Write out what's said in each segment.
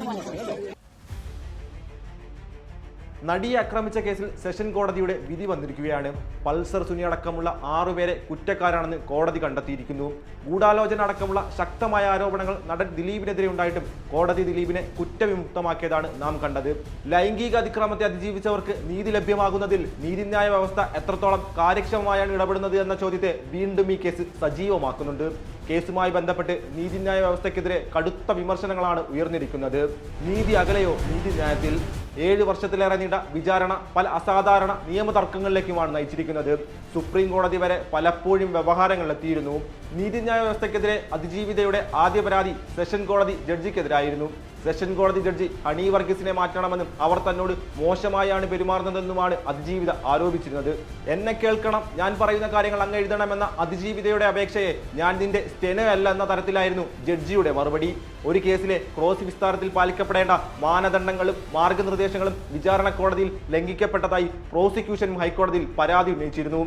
മാറിക്കോട്ടെ നടിയെ ആക്രമിച്ച കേസിൽ സെഷൻ കോടതിയുടെ വിധി വന്നിരിക്കുകയാണ്. പൾസർ സുനി അടക്കമുള്ള ആറുപേരെ കുറ്റക്കാരാണെന്ന് കോടതി കണ്ടെത്തിയിരിക്കുന്നു. ഗൂഢാലോചന അടക്കമുള്ള ശക്തമായ ആരോപണങ്ങൾ നടൻ ദിലീപിനെതിരെ ഉണ്ടായിട്ടും കോടതി ദിലീപിനെ കുറ്റവിമുക്തമാക്കിയതാണ് നാം കണ്ടത്. ലൈംഗിക അതിക്രമത്തെ അതിജീവിച്ചവർക്ക് നീതി ലഭ്യമാകുന്നതിൽ നീതിന്യായ വ്യവസ്ഥ എത്രത്തോളം കാര്യക്ഷമമായാണ് ഇടപെടുന്നത് എന്ന ചോദ്യത്തെ വീണ്ടും ഈ കേസ് സജീവമാക്കുന്നുണ്ട്. കേസുമായി ബന്ധപ്പെട്ട് നീതിന്യായ വ്യവസ്ഥയ്ക്കെതിരെ കടുത്ത വിമർശനങ്ങളാണ് ഉയർന്നിരിക്കുന്നത്. നീതി അകലെയോ നീതിന്യായത്തിൽ ഏഴ് വർഷത്തിലേറെ നീണ്ട വിചാരണ പല അസാധാരണ നിയമതർക്കങ്ങളിലേക്കുമാണ് നയിച്ചിരിക്കുന്നത്. സുപ്രീം കോടതി വരെ പലപ്പോഴും വ്യവഹാരങ്ങളിലെത്തിയിരുന്നു നീതിന്യായ വ്യവസ്ഥയ്ക്കെതിരെ അതിജീവിതയുടെ ആദ്യ പരാതി സെഷൻ കോടതി ജഡ്ജിക്കെതിരായിരുന്നു. സെഷൻ കോടതി ജഡ്ജി ഹണി വർഗീസിനെ മാറ്റണമെന്നും അവർ തന്നോട് മോശമായാണ് പെരുമാറുന്നതെന്നുമാണ് അതിജീവിത ആരോപിച്ചിരുന്നത്. എന്നെ കേൾക്കണം ഞാൻ പറയുന്ന കാര്യങ്ങൾ അങ്ങ് എഴുതണമെന്ന അതിജീവിതയുടെ അപേക്ഷയെ ഞാൻ നിന്റെ സ്റ്റെനോ അല്ല എന്ന തരത്തിലായിരുന്നു ജഡ്ജിയുടെ മറുപടി. ഒരു കേസിലെ ക്രോസ് വിസ്താരത്തിൽ പാലിക്കപ്പെടേണ്ട മാനദണ്ഡങ്ങളും മാർഗനിർദ്ദേശങ്ങളും വിചാരണ കോടതിയിൽ ലംഘിക്കപ്പെട്ടതായി പ്രോസിക്യൂഷനും ഹൈക്കോടതിയിൽ പരാതി ഉന്നയിച്ചിരുന്നു.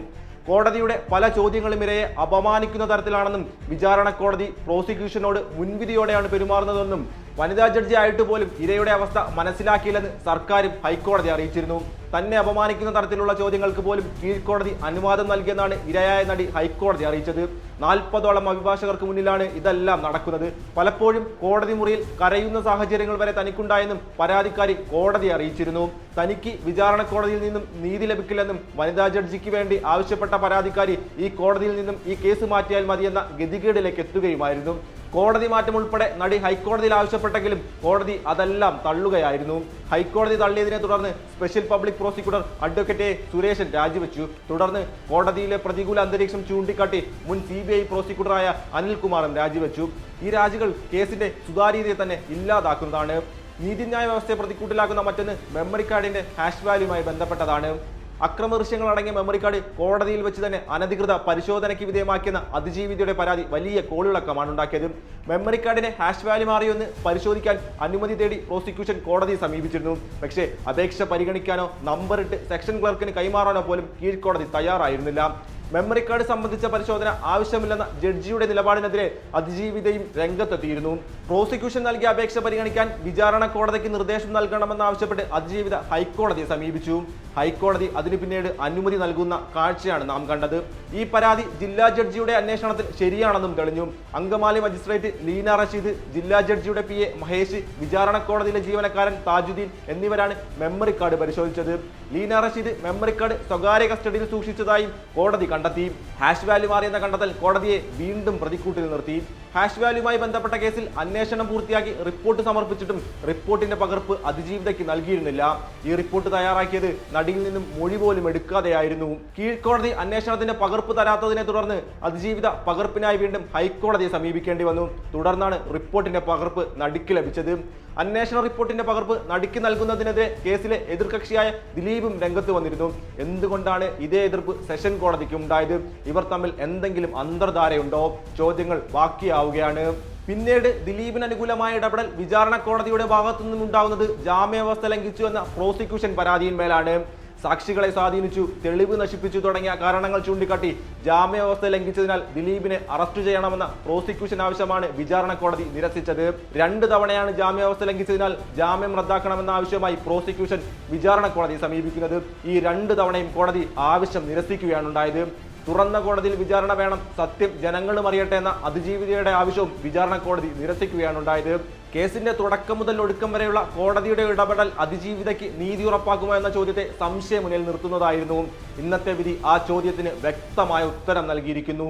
കോടതിയുടെ പല ചോദ്യങ്ങളും ഇരയെ അപമാനിക്കുന്ന തരത്തിലാണെന്നും വിചാരണ കോടതി പ്രോസിക്യൂഷനോട് മുൻവിധിയോടെയാണ് പെരുമാറുന്നതെന്നും വനിതാ ജഡ്ജി ആയിട്ട് പോലും ഇരയുടെ അവസ്ഥ മനസ്സിലാക്കിയില്ലെന്ന് സർക്കാരും ഹൈക്കോടതി അറിയിച്ചിരുന്നു. തന്നെ അപമാനിക്കുന്ന തരത്തിലുള്ള ചോദ്യങ്ങൾക്ക് പോലും കീഴ്ക്കോടതി അനുവാദം നൽകിയെന്നാണ് ഇരയായ നടി ഹൈക്കോടതി അറിയിച്ചത്. നാൽപ്പതോളം അഭിഭാഷകർക്ക് മുന്നിലാണ് ഇതെല്ലാം നടക്കുന്നത്. പലപ്പോഴും കോടതി മുറിയിൽ കരയുന്ന സാഹചര്യങ്ങൾ വരെ തനിക്കുണ്ടായെന്നും പരാതിക്കാരി കോടതി അറിയിച്ചിരുന്നു. തനിക്ക് വിചാരണ കോടതിയിൽ നിന്നും നീതി ലഭിക്കില്ലെന്നും വനിതാ ജഡ്ജിക്ക് വേണ്ടി ആവശ്യപ്പെട്ട പരാതിക്കാരി ഈ കോടതിയിൽ നിന്നും ഈ കേസ് മാറ്റിയാൽ മതിയെന്ന ഗതികേടിലേക്ക് എത്തുകയുമായിരുന്നു. കോടതി മാറ്റം ഉൾപ്പെടെ നടി ഹൈക്കോടതിയിൽ ആവശ്യപ്പെട്ടെങ്കിലും കോടതി അതെല്ലാം തള്ളുകയായിരുന്നു. ഹൈക്കോടതി തള്ളിയതിനെ തുടർന്ന് special public prosecutor advocate. Sureshan രാജിവെച്ചു. തുടർന്ന് കോടതിയിലെ പ്രതികൂല അന്തരീക്ഷം ചൂണ്ടിക്കാട്ടി മുൻ സി ബി ഐ പ്രോസിക്യൂട്ടറായ അനിൽകുമാറും രാജിവെച്ചു. ഈ രാജികൾ കേസിന്റെ സുതാര്യതയെ തന്നെ ഇല്ലാതാക്കുന്നതാണ്. നീതിന്യായ വ്യവസ്ഥയെ പ്രതിക്കൂട്ടിലാക്കുന്ന മറ്റൊന്ന് മെമ്മറി കാർഡിന്റെ ഹാഷ് വാല്യുമായി ബന്ധപ്പെട്ടതാണ്. അക്രമദൃശ്യങ്ങൾ അടങ്ങിയ മെമ്മറി കാർഡ് കോടതിയിൽ വെച്ച് തന്നെ അനധികൃത പരിശോധനയ്ക്ക് വിധേയമാക്കിയെന്ന അതിജീവിതയുടെ പരാതി വലിയ കോളിളക്കമാണ് ഉണ്ടാക്കിയത്. മെമ്മറി കാർഡിനെ ഹാഷ് വാല്യൂ മാറിയൊന്ന് പരിശോധിക്കാൻ അനുമതി തേടി പ്രോസിക്യൂഷൻ കോടതിയെ സമീപിച്ചിരുന്നു. പക്ഷേ അപേക്ഷ പരിഗണിക്കാനോ നമ്പറിട്ട് സെക്ഷൻ ക്ലർക്കിന് കൈമാറാനോ പോലും കീഴ്ക്കോടതി തയ്യാറായിരുന്നില്ല. മെമ്മറി കാർഡ് സംബന്ധിച്ച പരിശോധന ആവശ്യമില്ലെന്ന ജഡ്ജിയുടെ നിലപാടിനെതിരെ അതിജീവിതയും രംഗത്തെത്തിയിരുന്നു. പ്രോസിക്യൂഷൻ നൽകിയ അപേക്ഷ പരിഗണിക്കാൻ വിചാരണ കോടതിക്ക് നിർദ്ദേശം നൽകണമെന്നാവശ്യപ്പെട്ട് അതിജീവിത ഹൈക്കോടതിയെ സമീപിച്ചു. ഹൈക്കോടതി അതിനു പിന്നീട് അനുമതി നൽകുന്ന കാഴ്ചയാണ് നാം കണ്ടത്. ഈ പരാതി ജില്ലാ ജഡ്ജിയുടെ അന്വേഷണത്തിൽ ശരിയാണെന്നും തെളിഞ്ഞു. അങ്കമാലി മജിസ്ട്രേറ്റ് ലീന റഷീദ് ജില്ലാ ജഡ്ജിയുടെ പി എ മഹേഷ് വിചാരണ കോടതിയിലെ ജീവനക്കാരൻ താജുദ്ദീൻ എന്നിവരാണ് മെമ്മറി കാർഡ് പരിശോധിച്ചത്. ലീന റഷീദ് മെമ്മറി കാർഡ് സ്വകാര്യ കസ്റ്റഡിയിൽ സൂക്ഷിച്ചതായും കോടതി കണ്ടെത്തി. ഹാഷ് വാല്യൂ മാറിയെന്ന കണ്ടെത്തൽ കോടതിയെ വീണ്ടും പ്രതിക്കൂട്ടിൽ നിർത്തി. ഹാഷ് വാല്യൂമായി ബന്ധപ്പെട്ട കേസിൽ അന്വേഷണം പൂർത്തിയാക്കി റിപ്പോർട്ട് സമർപ്പിച്ചിട്ടും റിപ്പോർട്ടിന്റെ പകർപ്പ് അതിജീവിതയ്ക്ക് നൽകിയിരുന്നില്ല. ഈ റിപ്പോർട്ട് തയ്യാറാക്കിയത് നടിയിൽ നിന്നും മൊഴി പോലും എടുക്കാതെയായിരുന്നു. കീഴ്ക്കോടതി അന്വേഷണത്തിന്റെ പകർപ്പ് തരാത്തതിനെ തുടർന്ന് അതിജീവിത പകർപ്പിനായി വീണ്ടും ഹൈക്കോടതിയെ സമീപിക്കേണ്ടി വന്നു. തുടർന്നാണ് റിപ്പോർട്ടിന്റെ പകർപ്പ് നടിക്ക് ലഭിച്ചത്. അന്വേഷണ റിപ്പോർട്ടിന്റെ പകർപ്പ് നടുക്ക് നൽകുന്നതിനെതിരെ കേസിലെ എതിർകക്ഷിയായ ദിലീപും രംഗത്ത് വന്നിരുന്നു. എന്തുകൊണ്ടാണ് ഇതേ എതിർപ്പ് സെഷൻ കോടതിക്ക് ഉണ്ടായത്? ഇവർ തമ്മിൽ എന്തെങ്കിലും അന്തർധാരയുണ്ടോ? ചോദ്യങ്ങൾ ബാക്കിയാവുകയാണ് പിന്നീട് ദിലീപിന് അനുകൂലമായ ഇടപെടൽ വിചാരണ കോടതിയുടെ ഭാഗത്തു നിന്നുണ്ടാകുന്നത് ജാമ്യാവസ്ഥ ലംഘിച്ചു എന്ന പ്രോസിക്യൂഷൻ പരാതിയിന്മേലാണ്. സാക്ഷികളെ സ്വാധീനിച്ചു തെളിവ് നശിപ്പിച്ചു തുടങ്ങിയ കാരണങ്ങൾ ചൂണ്ടിക്കാട്ടി ജാമ്യാവസ്ഥ ലംഘിച്ചതിനാൽ ദിലീപിനെ അറസ്റ്റ് ചെയ്യണമെന്ന പ്രോസിക്യൂഷൻ ആവശ്യമാണ് വിചാരണ കോടതി നിരസിച്ചത്. രണ്ട് തവണയാണ് ജാമ്യാവസ്ഥ ലംഘിച്ചതിനാൽ ജാമ്യം റദ്ദാക്കണമെന്ന ആവശ്യമായി പ്രോസിക്യൂഷൻ വിചാരണ കോടതിയെ സമീപിക്കുന്നത്. ഈ രണ്ട് തവണയും കോടതി ആവശ്യം നിരസിക്കുകയാണ് ഉണ്ടായത് തുറന്ന കോടതിയിൽ വിചാരണ വേണം. സത്യം ജനങ്ങളും അറിയട്ടെ എന്ന അതിജീവിതയുടെ ആവശ്യവും വിചാരണ കോടതി നിരസിക്കുകയാണ് ഉണ്ടായത്. കേസിന്റെ തുടക്കം മുതൽ ഒടുക്കം വരെയുള്ള കോടതിയുടെ ഇടപെടൽ അതിജീവിതയ്ക്ക് നീതി ഉറപ്പാക്കുമോ എന്ന ചോദ്യത്തെ സംശയം മുന്നിൽ നിർത്തുന്നതായിരുന്നു. ഇന്നത്തെ വിധി ആ ചോദ്യത്തിന് വ്യക്തമായ ഉത്തരം നൽകിയിരിക്കുന്നു.